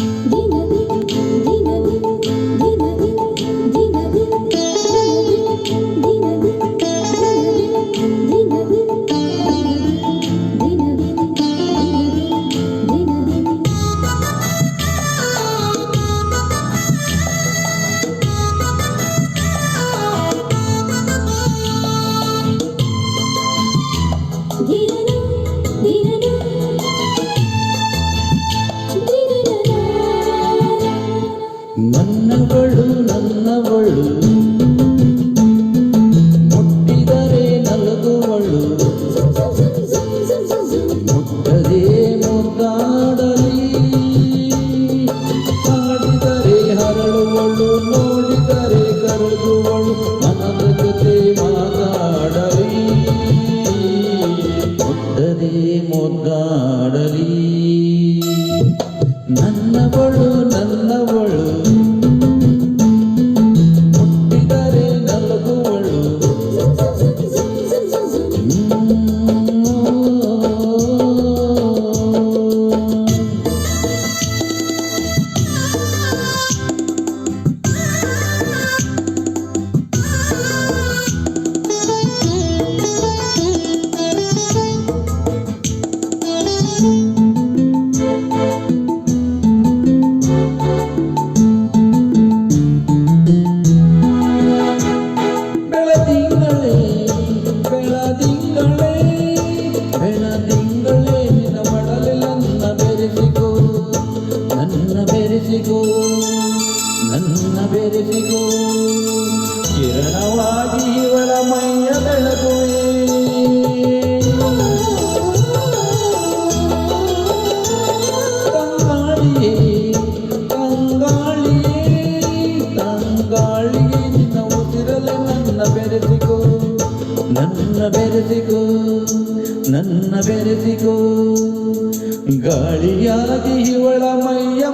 ನನ್ನವಳು ಬೆರೆಸಿಕೋ ಕಿರಣವಾಗಿ ಇವಳ ಮೈಯ ಬೆಳಗುವೆ ತಂಗಾಳಿಯೇ ತಂಗಾಳಿಯೇ ತಂಗಾಳಿಯೇ ನಿನ್ನ ಉಸಿರಲೆ ನನ್ನ ಬೆರೆಸಿಕೋ ನನ್ನ ಬೆರೆಸಿಕೋ ನನ್ನ ಬೆರೆಸಿಕೋ ಗಾಳಿಯಾಗಿ ಇವಳ ಮೈಯ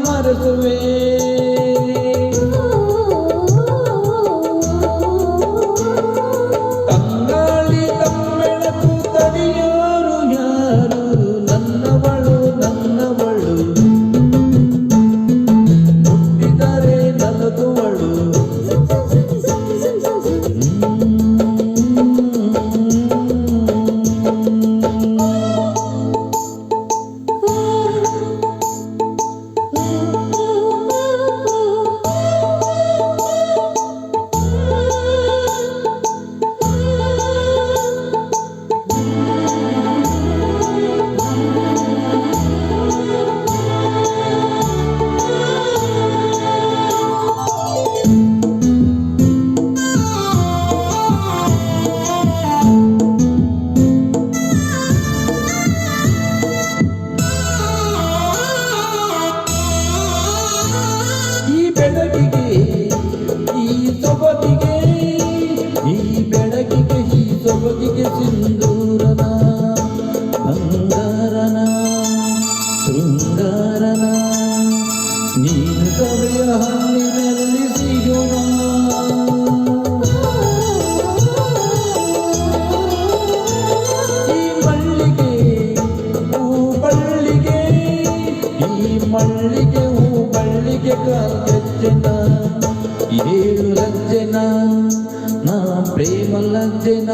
ಸಿಂಧೂರನ ಶೃಂಗಾರನ. ನೀನು ಕವಿಯ ಹಣ್ಣಿನಲ್ಲಿ ಸಿಗೋಣ ಈ ಮಳ್ಳಿಗೆ ಹೂ ಬಳ್ಳಿಗೆ ಈ ಮಳ್ಳಿಗೆ ಗೆಜ್ಜೆನ ಏಳು ನಾ ಪ್ರೇಮ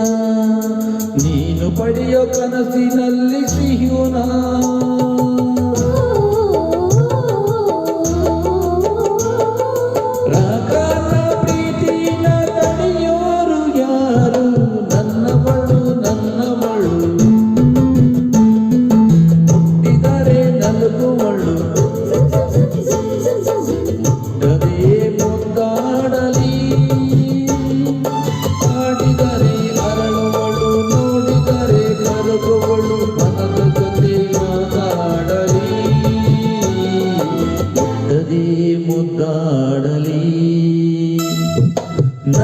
ನೀನು ಪಡೆಯೋ ಕನಸಿನಲ್ಲಿ ಸಿಹಿಯುನ?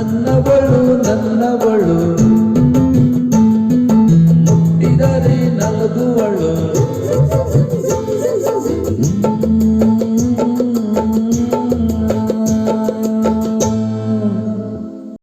ನನ್ನವಳು ನನ್ನವಳು. ಮುಟ್ಟಿದರೆ ನಲಗುವಳು.